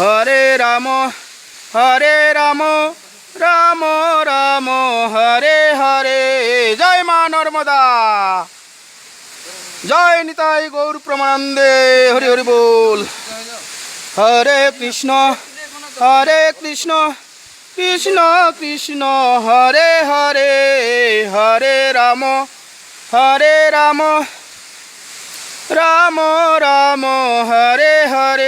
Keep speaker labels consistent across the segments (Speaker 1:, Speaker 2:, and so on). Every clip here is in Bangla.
Speaker 1: হরে রাম হরে রাম রাম রাম হরে হরে জয় মা নর্মদা জয় নিতাই গৌর প্রমানন্দে হরি হরি বল হরে কৃষ্ণ হরে কৃষ্ণ কৃষ্ণ কৃষ্ণ হরে হরে হরে রাম হরে রাম রাম রাম হরে হরে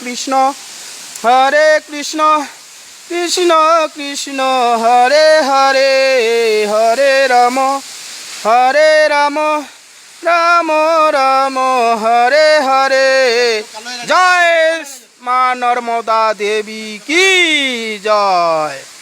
Speaker 1: কৃষ্ণ হরে কৃষ্ণ কৃষ্ণ কৃষ্ণ হরে হরে হরে রাম হরে রাম রাম রাম হরে হরে জয় মা নর্মদা দেবী কি জয়